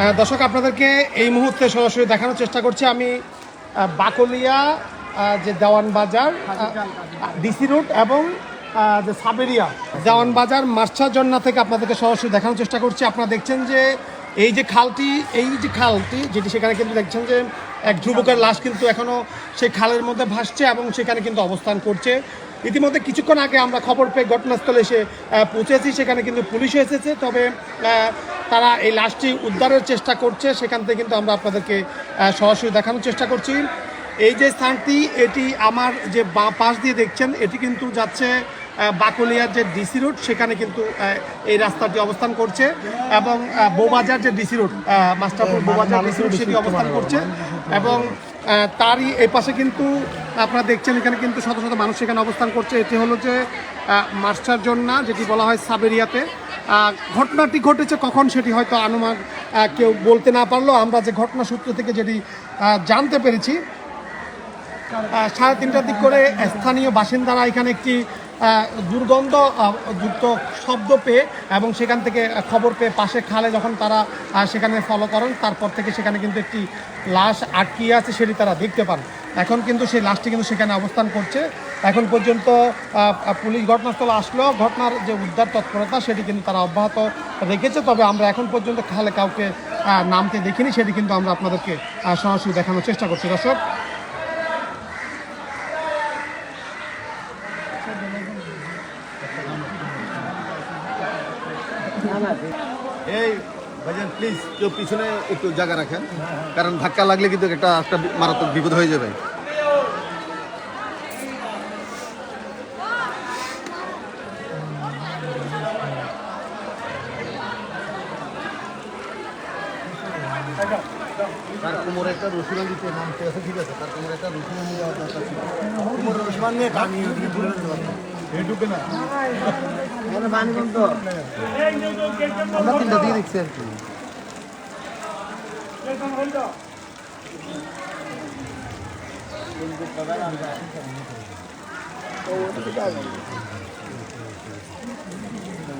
দর্শক, আপনাদেরকে এই মুহূর্তে সরাসরি দেখানোর চেষ্টা করছি। আমি বাকলিয়া যে দেওয়ান বাজার ডিসি রোড এবং যে সাবেরিয়া দেওয়ান বাজার মার্চাজন্না থেকে আপনাদেরকে সরাসরি দেখানোর চেষ্টা করছি। আপনারা দেখছেন যে এই যে খালটি, এই যে খালটি, যেটি সেখানে কিন্তু দেখছেন যে এক যুবকের লাশ কিন্তু এখনও সেই খালের মধ্যে ভাসছে এবং সেখানে কিন্তু অবস্থান করছে। ইতিমধ্যে কিছুক্ষণ আগে আমরা খবর পেয়ে ঘটনাস্থলে এসে পৌঁছেছি। সেখানে কিন্তু পুলিশ এসেছে। তবে তারা এই লাশটি উদ্ধারের চেষ্টা করছে। সেখান থেকে কিন্তু আমরা আপনাদেরকে সরাসরি দেখানোর চেষ্টা করছি। এই যে স্থানটি এটি আমার যে বাঁ পাশ দিয়ে দেখছেন এটি কিন্তু যাচ্ছে বাকলিয়ার যে ডিসি রোড সেখানে কিন্তু এই রাস্তাটি অবস্থান করছে এবং বৌবাজার যে DC road Masterpur Bowbazar DC road সেটি অবস্থান করছে এবং তারই এপাশে পাশে কিন্তু আপনারা দেখছেন এখানে কিন্তু শত শত মানুষ এখানে অবস্থান করছে। এটি হলো যে মাস্টার জন্য যেটি বলা হয় সাবেরিয়াতে। ঘটনাটি ঘটেছে কখন সেটি হয়তো আনুমান কেউ বলতে না পারলেও আমরা যে ঘটনা সূত্র থেকে যেটি জানতে পেরেছি সাড়ে তিনটার দিক করে স্থানীয় বাসিন্দারা এখানে একটি দুর্গন্ধ আহ, যুক্ত শব্দ পেয়ে এবং সেখান থেকে খবর পেয়ে পাশে খালে যখন তারা সেখানে ফলো করেন তারপর থেকে সেখানে কিন্তু একটি লাশ আটকিয়ে আছে সেটি তারা দেখতে পান। এখন কিন্তু সেই লাশটি কিন্তু সেখানে অবস্থান করছে। এখন পর্যন্ত পুলিশ ঘটনাস্থলে আসলেও ঘটনার যে উদ্ধার তৎপরতা সেটি কিন্তু তারা অব্যাহত রেখেছে। তবে আমরা এখন পর্যন্ত খালে কাউকে নামতে দেখিনি সেটি কিন্তু আমরা আপনাদেরকে সরাসরি দেখানোর চেষ্টা করছি। দর্শক প্লিজ কেউ পিছনে একটু জায়গা রাখেন। কারণ ধাক্কা লাগলে কিন্তু একটা একটা মারাত্মক বিপদ হয়ে যাবে। তার কোমরে একটা রসুনা দিতে নামতে আছে? ঠিক আছে তার কোমরে একটা রসুনা নিয়ে যাওয়ার দরকার ছিল। কোমরে রসুনা নিয়ে ওদিকে এইটুকু না। আমরা তিনটা দিয়ে দেখছি আর কি।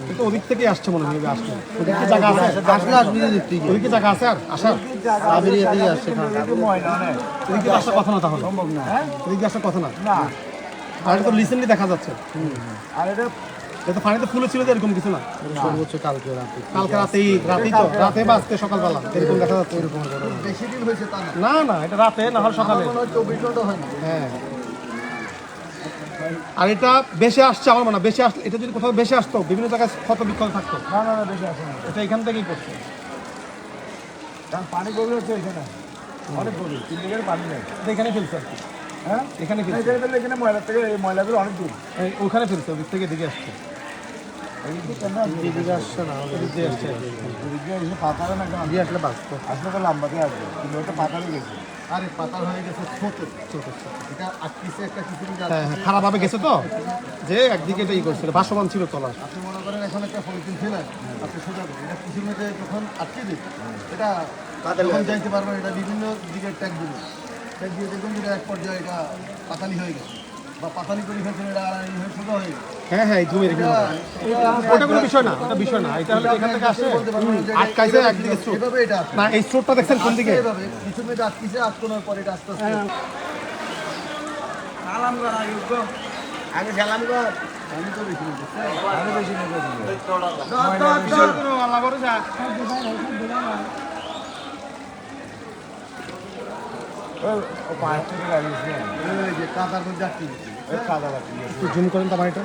কিন্তু ওদিক থেকেই আসছে মনে হয় আসছে। ওদিকে জায়গা আছে? আসলে আসবি দিক থেকে ওদিকে জায়গা আছে আর? আসার আবেরিয়া দিয়ে আসছে ওদিকে আসার কথা না তাহলে। সম্ভব না। ওদিকে আসার কথা না। আর তো রিসেন্টলি দেখা যাচ্ছে। আর এটা এটা পানিতে ফুলে ছিল এরকম কিছু না। সর্বোচ্চ কালকে রাতে। কালকে রাতেই রাতেই তো রাতে বা আজকে সকালবেলা। এরকম দেখা যাচ্ছে এরকম বেশি দিন হয়েছে তা না। না না এটা রাতে না হলে সকালে। চব্বিশ ঘণ্টা হয়নি হ্যাঁ। আর এটা বেশি আসছে আমার মনে বেশি আসলে এটা যদি কোথাও বেশি আসতো বিভিন্ন জায়গায় ক্ষত বিক্ষত থাকতো। না না না বেশি আসে না। এটা এখান থেকেই করছে। কারণ পানি গভীর হচ্ছে এখানে। অনেক গভীর তিন পানি নেই। এটা এখানে ফেলছে আর কি। হ্যাঁ? এখানে ফেলছে। এখানে ময়লার থেকে এই ময়লাগুলো অনেক দূর। ওখানে ফেলছে ওদিক থেকে এদিকে আসছে। খারাপভাবে গেছে তো? যে একদিকে এটা ই করছিল ভাসমান ছিল তলার। আপনি মনে করেন এখন একটা পলিথিন ফেলেন আপনি সোজা এটা কিছুর মধ্যে যখন আটকে দিন এটা যখন যাইতে পারবেন এটা বিভিন্ন দিকে ট্যাগ দিবে ট্যাগ দিয়ে দেখবেন যেটা এক পর্যায়ে এটা পাতালি হয়ে গেছে। হয়ে হয়ে গেছে হ্যাঁ হ্যাঁ এই জমি রেখে দেবো। ওটা কোনো বিষয় না ওটা বিষয় না। এটা হলো এখান থেকে আসে। বলতে পারবেন না যে এটা- আটকাইছে একদিকে স্রোত। এভাবে এটা আসে না এই স্রোতটা দেখছেন কোন দিকে? এভাবে কিছুর মধ্যে আগে গেলাম গো আমি তো বেশি আমি বেশি ও পাঁচ আটকে একটু জুম করেন তো আমার এটা?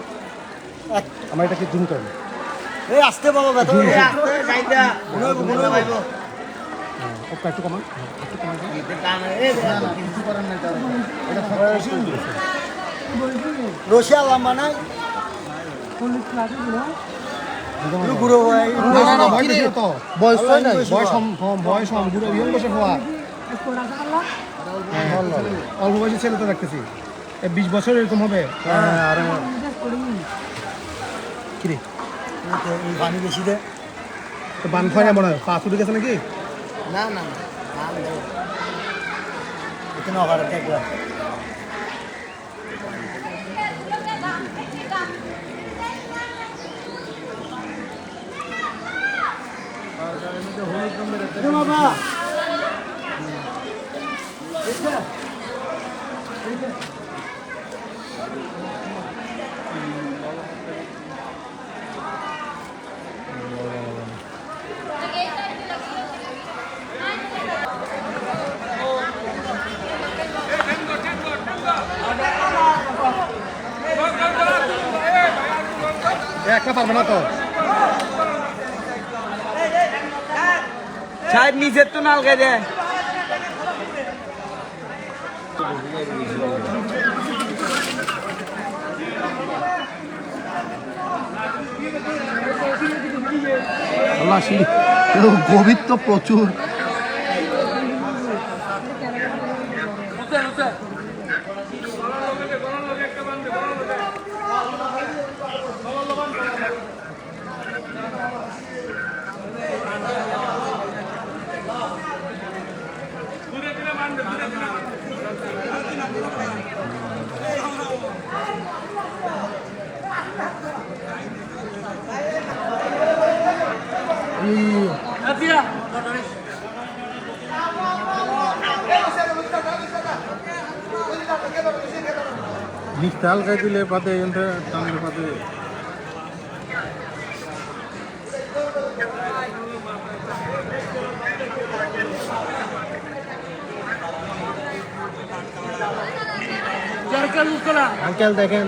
আমার এটাকে জুম করেন? এই আসতে বাবা ব্যথা আসতে যাইতা মনে ভাইব ওটা একটু কমান। একটু কমান। দিন। না না কিছু করার নাই এটা রশিয়া লম্বা নাই? গুঁড়ো না না না ভয় বেশি না তো। বয়স বয়স বয়স বসে হওয়া। হ্যাঁ, অল্প বয়সী ছেলে তো দেখতেছি বিশ বছর এরকম হবে কিরে পানি বেশি দে তো বান খায় না মনে হয় পা ছুটে গেছে নাকি না না এখানে অগার দেখলাম Thank একটা পারবে না তো। সাহেব নিচের তো নালকে দে আল্লাহ সিঁড়ি গভীর তো প্রচুর। নিচটা হালকা দিলে পাতে এখানটা টানলে পাতে আঙ্কেল দেখেন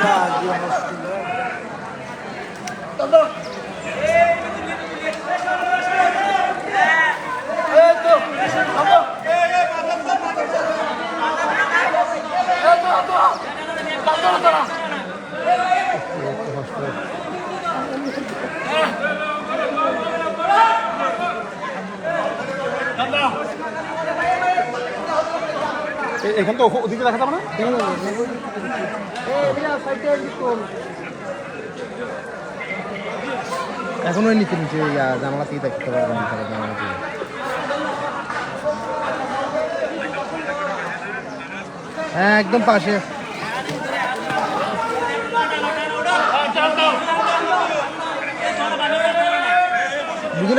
হিসেবে এ- এখান তো ওদিকে দেখা যাবে না? এখনও নিচে নিচে ইয়া, জানালা থেকে দেখতে পারবেন হ্যাঁ একদম পাশে। বুঝি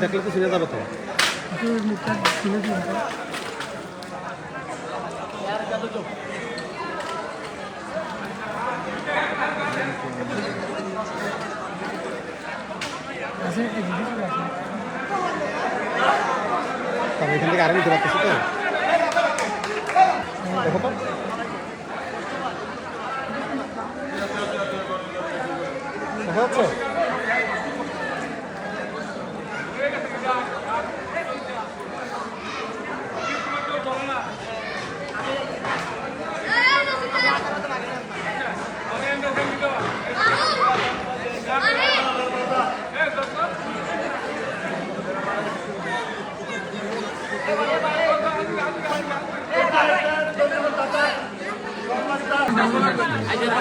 দেখলে তো ছিঁড়ে যাবে তো। তবে এখান থেকে আরও নিতে পারতেছি তো। দেখো তো। দেখা যাচ্ছে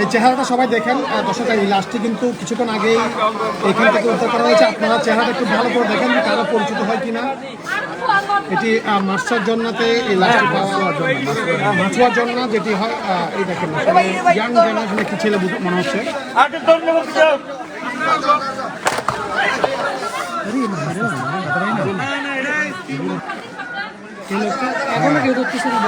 এই চেহারাটা সবাই দেখেন দর্শক এই লাস্টটি কিন্তু কিছুক্ষণ আগেই এখান থেকে উদ্ধার করা হয়েছে। আপনারা চেহারাটা একটু ভালো করে দেখেন কারও পরিচিত হয় কিনা। এটি আহ, মার্চার জন্নাতে এই লাশটি পাওয়া মাছুয়া জন্না যেটি হয় এই দেখেন ইয়াং জেনারেশন একটি ছেলে মনে হচ্ছে। এই লোকটা এখনও কেউ ধরতেছে না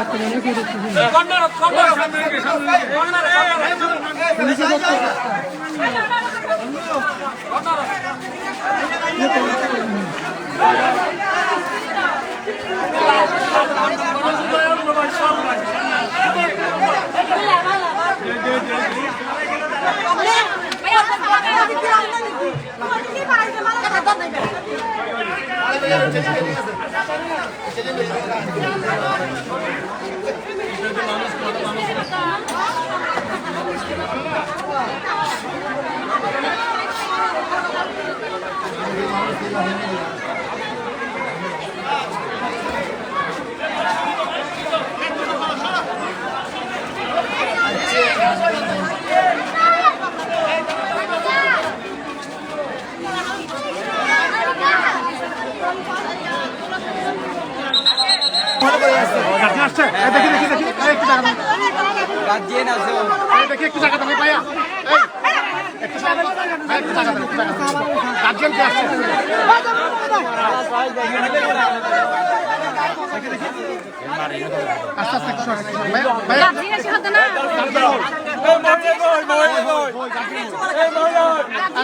ধরতেছে গার্জেন আসছে এই দেখি দেখি দেখি এই একটু জায়গা দাও গার্জিয়ান আছে এই দেখি একটু জায়গা দাও ভাইয়া। এই একটু জায়গা দাও একটু জায়গা দাও গার্জেন কে আসছে? আস্তে আস্তে একটু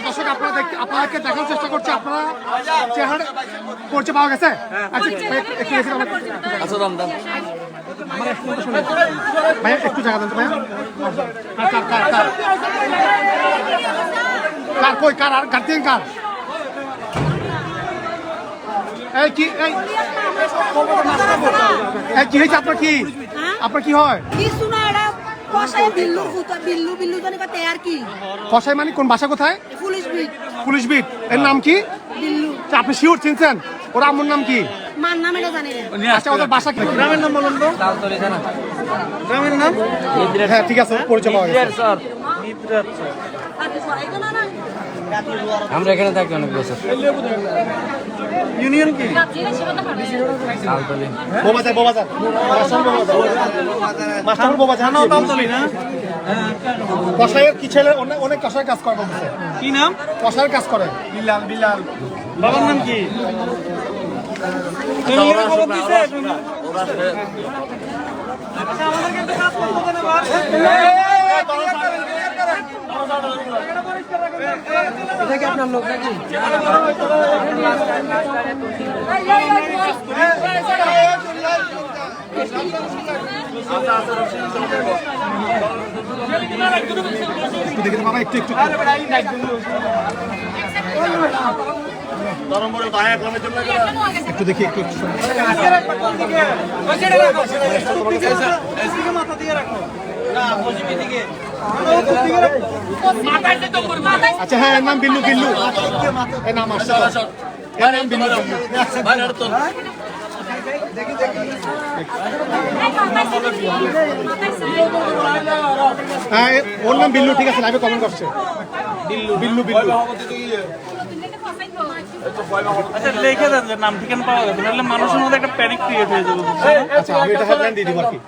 দর্শক আপনারা আপনাদেরকে দেখার চেষ্টা করছে। আপনারা চেহারা পরিচয় পাওয়া গেছে? আচ্ছা একটু দেখি আচ্ছা দাম দাম। ভাইয়া একটু জায়গা দেন ভাইয়া। কার কার কার? কার কই কার আর গার্জিয়ান কার? এই কি এই এই কি হয়েছে আপনার কি? আপনার কি হয়? কিছু না এটা কষায় বিল্লু ফুটা বিল্লু বিল্লু জানি কত আর কি? কষাই মানে কোন বাসা কোথায়? Police beat. Police beat. এর নাম কি? বিল্লু। আপনি শিওর চিনছেন? ওর আম্মুর নাম কি? মার নাম এটা জানি না। আচ্ছা ওদের বাসা কি? গ্রামের নাম বলুন তো। তালতলি জানা গ্রামের নাম? হ্যাঁ ঠিক আছে পরিচয় পাওয়া গেছে। স্যার। তাকে সরাই তো না না। আমরা এখানে থাকি অনেক বছর। ইউনিয়ন কি? তালতলি। বোবাজার বোবাজার। মাস্টার বোবাজার। নাও তালতলি না? কষাইয়ের কি ছেলে? অনেক অনেক কাজ করে কি নাম? কষাইয়ের কাজ করে। বিলাল বিলাল বাবার নাম কি তুমি ওরা খবর দিছে এটা কি আপনার লোক দেখে বাবা একটু একটু। একটু দেখি একটু আচ্ছা হ্যাঁ এর নাম বিল্লু বিল্লু। এর নাম আসছে। তো। এর নাম বিল্লু বিল্লু। হ্যাঁ ওর নাম বিল্লু ঠিক আছে লাইভে কমেন্ট করছে। বিল্লু। বিল্লু বিল্লু। আচ্ছা লিখে দেন নাম ঠিকানা পাওয়া গেছে, নাহলে মানুষের মধ্যে একটা প্যানিক ক্রিয়েট হয়ে যাবে আচ্ছা আমি এটা হেডলাইন দিয়ে দিব আর কি।